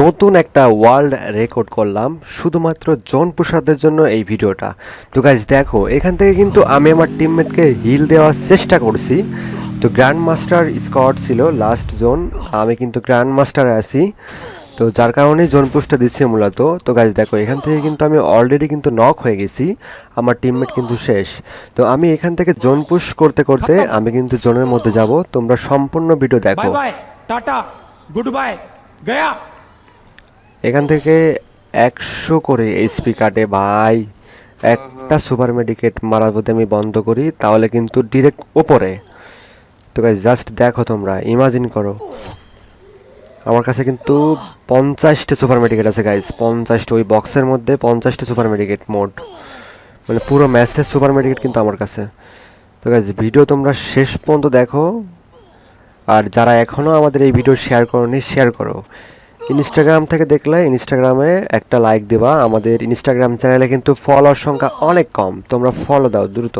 নতুন একটা world record করলাম শুধুমাত্র জন প্রসাদের জন্য এই ভিডিওটা। তো গাইজ দেখো এখান থেকে কিন্তু আমি আমার টিমমেটকে হিল দেওয়ার চেষ্টা করছি। তো গ্র্যান্ড মাস্টার স্কট ছিল লাস্ট জোন আমি কিন্তু গ্র্যান্ড মাস্টারে আছি। তো যার কারণে জোন পুষ্টটা দিচ্ছে মূলত। তো গাছ দেখো এখান থেকে কিন্তু আমি অলরেডি কিন্তু নক হয়ে গেছি। আমার টিমমেট কিন্তু শেষ। তো আমি এখান থেকে জোন পুষ করতে করতে আমি কিন্তু জোনের মধ্যে যাব। তোমরা সম্পূর্ণ ভিডিও দেখো। টাটা গুড বাই গয়া এখান থেকে একশো করে এইচপি কাটে ভাই। একটা সুপার মেডিকেট মারা যদি আমি বন্ধ করি, তাহলে কিন্তু ডিরেক্ট ওপরে। তো গাইজ জাস্ট দেখো তোমরা ইমাজিন করো। আমার কাছে কিন্তু পঞ্চাশটা সুপার মেডিকেট আছে গাইজ পঞ্চাশটা। ওই বক্সের মধ্যে পঞ্চাশটা সুপার মেডিকেট মোট। মানে পুরো ম্যাচের সুপার মেডিকেট কিন্তু আমার কাছে। তো গাইজ ভিডিও তোমরা শেষ পর্যন্ত দেখো। আর যারা এখনও আমাদের এই ভিডিও শেয়ার করোনি শেয়ার করো। ইনস্টাগ্রাম থেকে দেখলে ইনস্টাগ্রামে একটা লাইক দেবা। আমাদের ইনস্টাগ্রাম চ্যানেলে কিন্তু ফলোয়ার সংখ্যা অনেক কম। তোমরা ফলো দাও দ্রুত।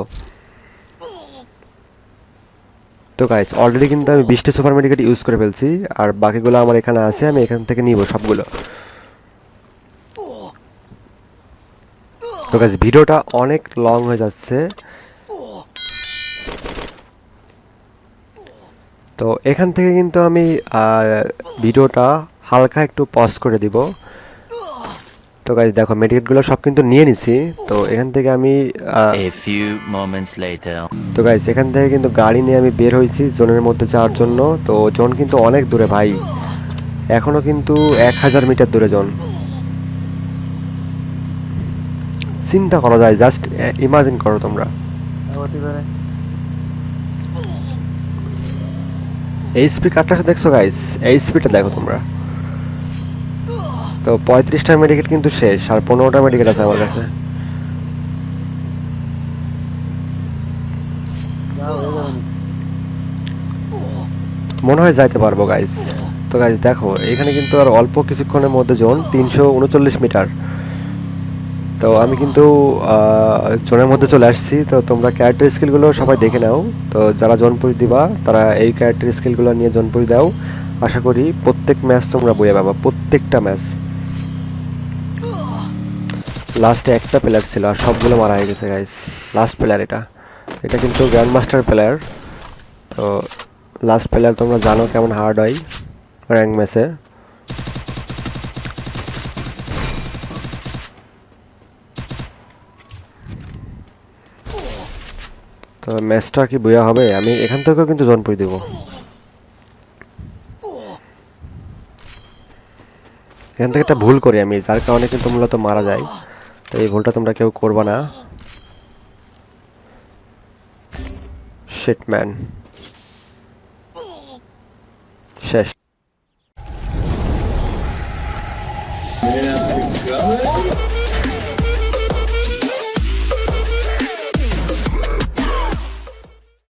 তো গাইস অলরেডি কিন্তু আমি বিশটা সুপার মেডিকেট ইউজ করে ফেলছি। আর বাকিগুলো আমার এখানে আছে, আমি এখান থেকে নিব সবগুলো। তো গাইস ভিডিওটা অনেক লং হয়ে যাচ্ছে। তো এখান থেকে কিন্তু আমি ভিডিওটা হালকা একটু পজ করে দিব। তো গাইজ দেখো মেডিকেটগুলো সব কিন্তু নিয়ে নিছি। তো এখান থেকে আমি. তো গাইজ এখান থেকে কিন্তু গাড়ি নিয়ে আমি বের হয়েছি জোনের মধ্যে যাওয়ার জন্য। তো জোন কিন্তু অনেক দূরে ভাই। এখনও কিন্তু এক হাজার মিটার দূরে জোন। চিন্তা করা যায় জাস্ট ইমাজিন করো তোমরা। এই স্পিড কাটটা দেখছ গাইস এই স্পিডটা দেখো তোমরা। তো পঁয়ত্রিশটা মেডিকেট কিন্তু শেষ, আর পনেরোটা মেডিকেট আছে আমার কাছে। মনে হয় যাইতে পারব গাইস তো গাইস দেখো, এখানে কিন্তু আর অল্প কিছুক্ষণের মধ্যে জোন তিনশো উনচল্লিশ মিটার তো আমি কিন্তু জোনের মধ্যে চলে আসছি। তো তোমরা ক্যারেক্টার স্কিলগুলো সবাই দেখে নাও। তো যারা জোনপুরি দিবা, তারা এই ক্যারেক্টার স্কিলগুলো নিয়ে জোনপুরি দাও। আশা করি প্রত্যেক ম্যাচ তোমরা বইয়ে পাবা, প্রত্যেকটা ম্যাচ লাস্টে একটা প্লেয়ার ছিল আর সবগুলো মারা হয়ে গেছে গাইস লাস্ট প্লেয়ার এটা। এটা কিন্তু গ্র্যান্ড মাস্টার প্লেয়ার তো লাস্ট প্লেয়ার তোমরা জানো কেমন হার্ড হয় র্যাঙ্ক ম্যাচে তো ম্যাচটা কি বইয়া হবে? আমি এখান থেকেও কিন্তু জনপুরি দেব। এখান থেকে একটা ভুল করি আমি, যার কারণে কিন্তু মূলত মারা যায়। তো এই ভুলটা তোমরা কেউ করবা না। Shit man